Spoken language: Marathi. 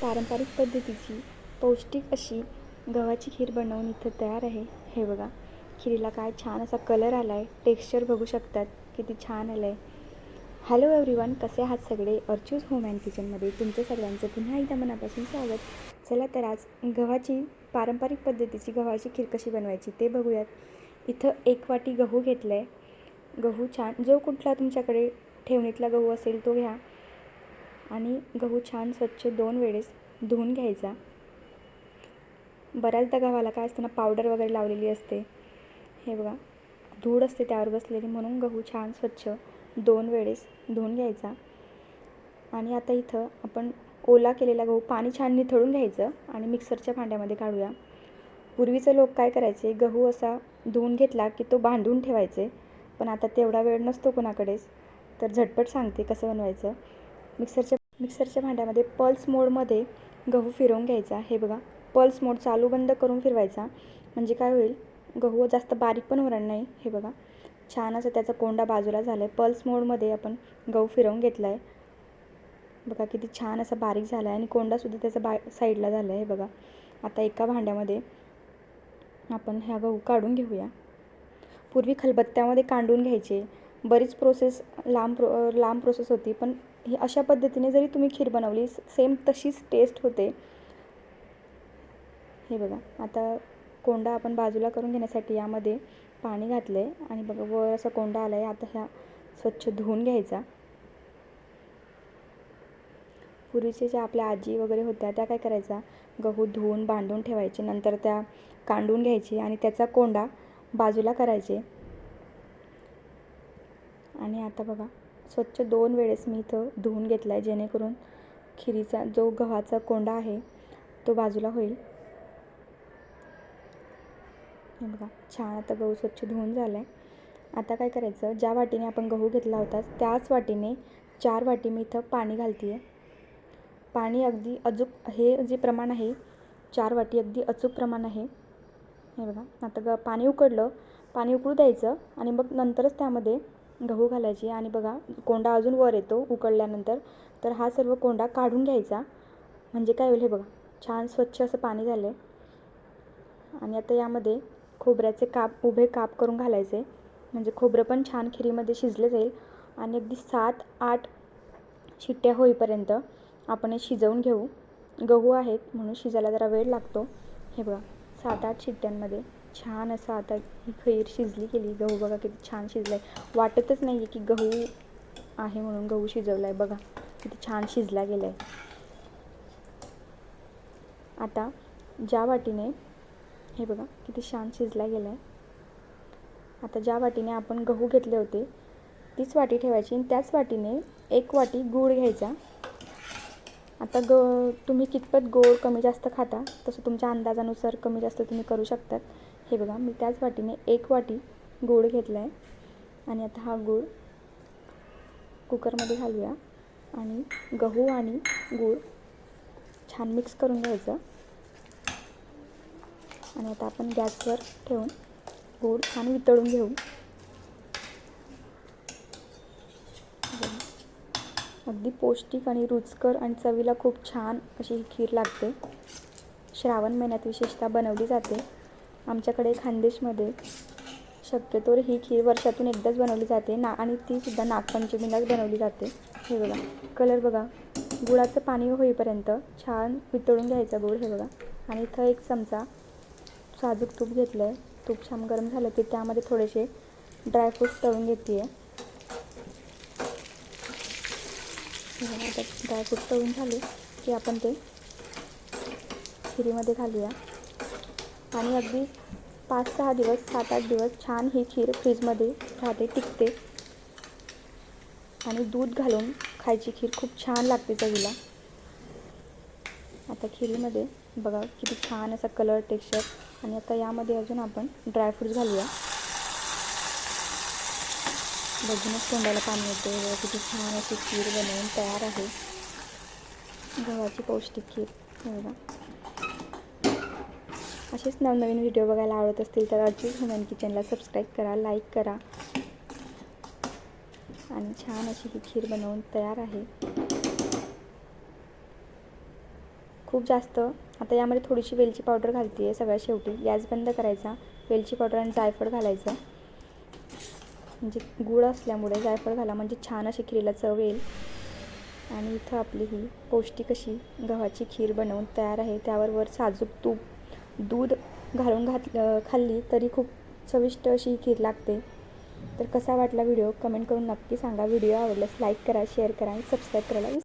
पारंपरिक पद्धतीची पौष्टिक अशी गव्हाची खीर बनवून इथं तयार आहे. हे बघा खिरीला काय छान असा कलर आला आहे टेक्स्चर बघू शकतात किती छान आलं आहे हॅलो एव्हरीवन कसे आहात सगळे? अर्चूज होम अँड किचनमध्ये तुमचं सगळ्यांचं पुन्हा एकदा मनापासून स्वागत. चला तर आज गव्हाची पारंपरिक पद्धतीची गव्हाची खीर कशी बनवायची ते बघूयात. इथं एक वाटी गहू घेतला आहे गहू छान जो कुठला तुमच्याकडे ठेवणीतला गहू असेल तो घ्या. आणि गहू छान स्वच्छ दोन वेळेस धुवून घ्यायचा. बऱ्याचदा गव्हाला काय असतं ना पावडर वगैरे लावलेली असते. हे बघा धूळ असते त्यावर बसलेली म्हणून गहू छान स्वच्छ दोन वेळेस धुवून घ्यायचा. आणि आता इथं आपण ओला केलेला गहू पाणी छान निथळून घ्यायचं आणि मिक्सरच्या भांड्यामध्ये काढूया. पूर्वीचे लोक काय करायचे गहू असा धुवून घेतला की तो बांधून ठेवायचे पण आता तेवढा वेळ नसतो कोणाकडेच. तर झटपट सांगते कसं बनवायचं. मिक्सरच्या मिक्सरच्या भांड्यामध्ये पल्स मोडमध्ये गहू फिरवून घ्यायचा. हे बघा पल्स मोड चालू बंद करून फिरवायचा. म्हणजे काय होईल? गहू जास्त बारीक पण होणार नाही. हे बघा छान असं त्याचा कोंडा बाजूला झाला आहे पल्स मोडमध्ये आपण गहू फिरवून घेतला आहे बघा किती छान असा बारीक झाला आहे आणि कोंडासुद्धा त्याचा बा साईडला झाला आहे हे बघा आता एका भांड्यामध्ये आपण ह्या गहू काढून घेऊया. पूर्वी खलबत्त्यामध्ये कांडून घ्यायचे. बरीच प्रोसेस लांब प्रो लांब प्रोसेस होती पण ही अशा पद्धतीने जरी तुम्ही खीर बनवली सेम तशीच टेस्ट होते. हे बघा आता कोंडा आपण बाजूला करून घेण्यासाठी यामध्ये पाणी घातलं आहे आणि बघा वर असा कोंडा आला आहे आता ह्या स्वच्छ धुवून घ्यायचा. पूर्वीचे ज्या आपल्या आजी वगैरे होत्या त्या काय करायचा? गहू धुवून बांधून ठेवायचे नंतर त्या कांडून घ्यायची आणि त्याचा कोंडा बाजूला करायचे. आणि आता बघा स्वच्छ दोन वेळेस मी इथं धुवून घेतला आहे जेणेकरून खिरीचा जो गव्हाचा कोंडा आहे तो बाजूला होईल. हे बघा छान आता गहू स्वच्छ धुवून झाला आहे आता काय करायचं ज्या वाटीने आपण गहू घेतला होता त्याच वाटीने चार वाटी मी इथं पाणी घालते आहे पाणी अगदी अचूक हे जे प्रमाण आहे चार वाटी अगदी अचूक प्रमाण आहे. हे बघा आता ग पाणी उकडलं पाणी उकळू द्यायचं आणि मग नंतरच त्यामध्ये गहू घालायची आणि बघा कोंडा अजून वर येतो उकळल्यानंतर. तर हा सर्व कोंडा काढून घ्यायचा. म्हणजे काय होईल हे बघा छान स्वच्छ असं पाणी झालं आहे आणि आता यामध्ये खोबऱ्याचे काप उभे काप करून घालायचे. म्हणजे खोबरं पण छान खिरीमध्ये शिजलं जाईल. आणि अगदी सात आठ शिट्ट्या होईपर्यंत आपण हे शिजवून घेऊ. गहू आहेत म्हणून शिजायला जरा वेळ लागतो. हे बघा सात आठ शिट्ट्यांमध्ये. छान असं आता ही खीर शिजली गेली गहू बघा किती छान शिजला आहे वाटतच नाही आहे की गहू आहे म्हणून गहू शिजवला आहे बघा किती छान शिजला गेला आहे आता ज्या वाटीने हे बघा किती छान शिजला गेला आहे आता ज्या वाटीने आपण गहू घेतले होते तीच वाटी ठेवायची आणि त्याच वाटीने एक वाटी गूळ घ्यायचा. आता ग तुम्ही कितपत गोड कमी जास्त खाता तसं तुमच्या अंदाजानुसार कमी जास्त तुम्ही करू शकतात. हे बघा मी त्याच वाटीने एक वाटी गूळ घेतला आहे आणि आता हा गूळ कुकरमध्ये घालूया. आणि गहू आणि गूळ छान मिक्स करून घ्यायचं. आणि आता आपण गॅसवर ठेवून गूळ छान वितळून घेऊ. अगदी पौष्टिक आणि रुचकर आणि चवीला खूप छान अशी ही खीर लागते. श्रावण महिन्यात विशेषतः बनवली जाते. आमच्याकडे खानदेशमध्ये शक्यतोवर ही खीर वर्षातून एकदाच बनवली जाते. ना आणि तीसुद्धा नागपंचमीलाच बनवली जाते. हे बघा कलर बघा. गुळाचं पाणी होईपर्यंत छान वितळून घ्यायचा गुळ हे बघा. आणि इथं एक चमचा साजूक तूप घेतलं आहे तूप छान गरम झालं की त्यामध्ये थोडेसे ड्रायफ्रूट्स तळून घेते आहे आता ड्रायफ्रूट तळून झाले की आपण ते खिरीमध्ये घालूया. आणि अगदी पाच सहा दिवस सात आठ दिवस छान ही खीर फ्रीजमध्ये राहते टिकते. आणि दूध घालून खायची खीर खूप छान लागते चवीला. आता खिरीमध्ये बघा किती छान असा कलर टेक्स्चर आणि आता यामध्ये अजून आपण ड्रायफ्रूट्स घालूया. बघूनच तोंडाला पाणी येते किती छान अशी खीर बनवून तयार आहे. गव्हाची पौष्टिक खीर. बघा. असेच नवनवीन व्हिडिओ बघायला आवडत असतील तर अर्चिज हुमन किचनला सबस्क्राईब करा लाईक करा. आणि छान अशी ही खीर बनवून तयार आहे. खूप जास्त. आता यामध्ये थोडीशी वेलची पावडर घालते आहे सगळ्या शेवटी. गॅस बंद करायचा. वेलची पावडर आणि जायफळ घालायचं. म्हणजे गुळ असल्यामुळे जायफळ घाला. म्हणजे छान अशी खिरीला चव येईल. आणि इथं आपली ही पौष्टिक अशी गव्हाची खीर बनवून तयार आहे. त्यावर वर साजूक तूप दूध घालून घातलं खाल्ली तरी खूप चविष्ट अशी खीर लागते. तर कसा वाटला व्हिडिओ? कमेंट करून नक्की सांगा. व्हिडिओ आवडल्यास लाईक करा शेअर करा आणि सबस्क्राईब करायला